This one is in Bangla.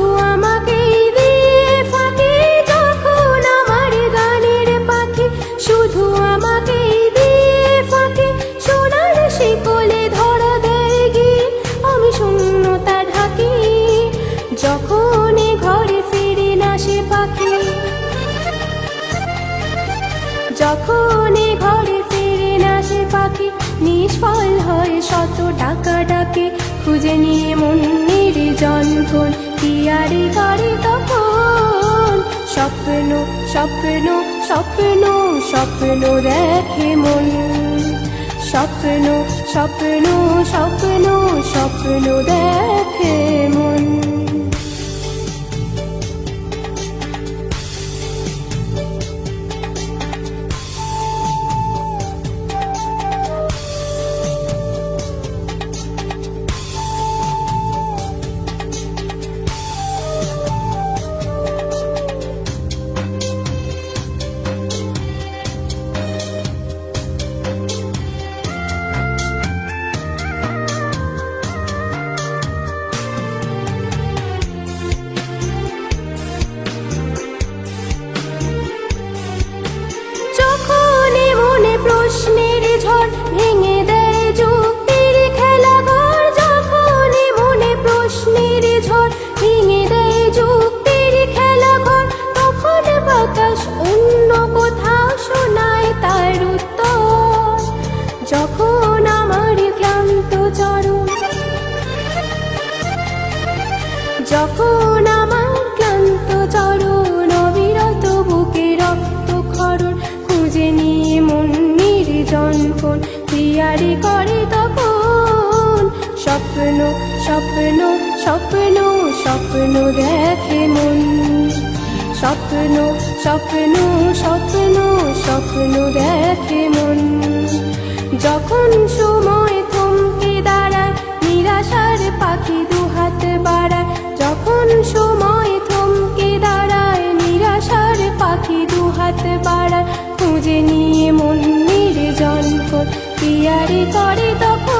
শুধু আমাকেই দিয়ে ফাঁকি আমার গানের পাখি। শুধু আমাকেই দিয়ে ফাঁকি, সোনার শিকলে ধরা আমি শূন্যতা ঢাকি যখন ঘরে ফিরে না পাখি। যখন ঘরে ফিরে না পাখি, নিষ্ফল হয় শত টাকা ডাকে খুঁজে নিয়ে মন নির্জন কোন গাড়ি তখন স্বপ্ন স্বপ্ন স্বপ্ন স্বপ্ন দেখে মন। স্বপ্ন স্বপ্ন স্বপ্ন স্বপ্ন দেখে স্বপ্ন স্বপ্ন স্বপ্ন স্বপ্ন দেখে মন। স্বপ্ন স্বপ্ন স্বপ্ন স্বপ্ন দেখে মন। যখন সময় থমকে দাঁড়ায়, নিরাশার পাখি দুহাত বাড়ায়। যখন সময় থমকে দাঁড়ায়, নিরাশার পাখি দুহাত বাড়ায়। খুঁজে নিয়ে মন নির্জন করে তখন